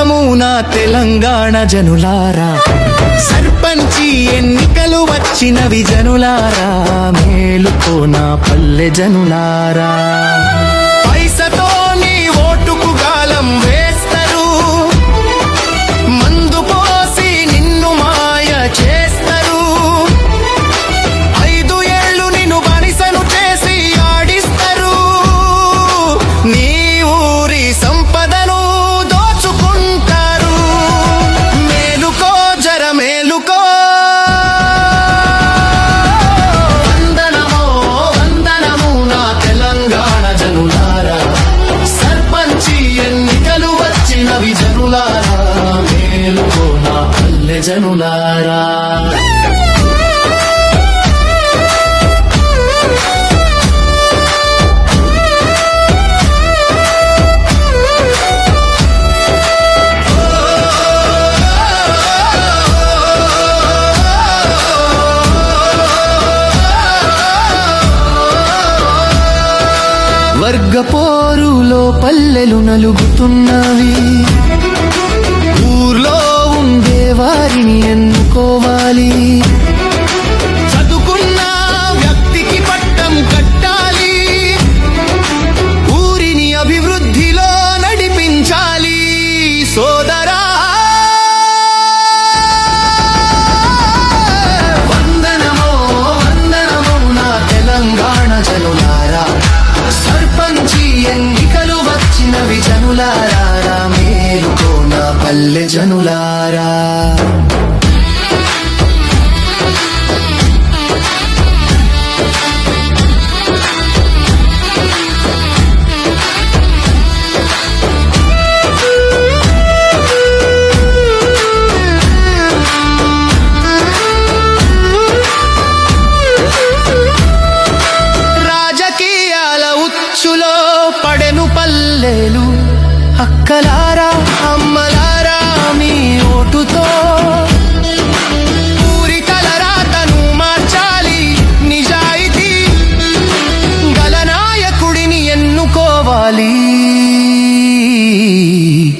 నమూనా తెలంగాణ జనులారా. సర్పంచి ఎన్నికలు వచ్చినవి జనులారా. మేలుకో నా పల్లె జనులారా. ప్రజనులారా వర్గపోరులో పల్లెలు నలుగుతున్నవి. varini అక్కలారా అమ్మలారా మీ ఓటుతో. మార్చాలి నిజాయితీ. ఎన్నుకోవాలి.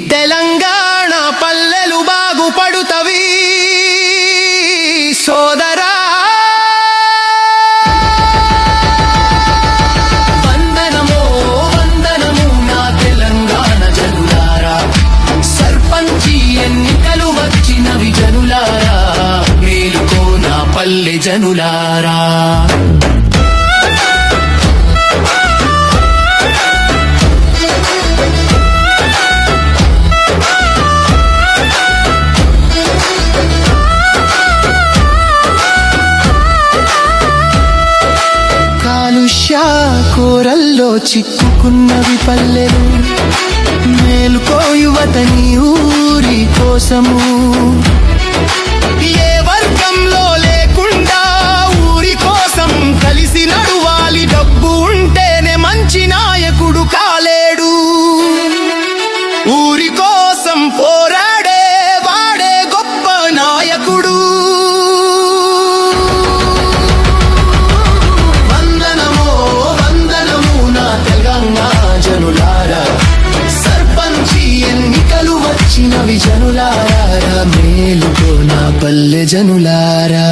తెలంగాణ పల్లెలు బాగుపడుతవి. సోదరా పల్లె జనులారా. కాలుష్య కూరల్లో చిక్కుకున్నవి పల్లెలు. మేలుకో యువత ఊరి కోసము. పల్లె జనులారా.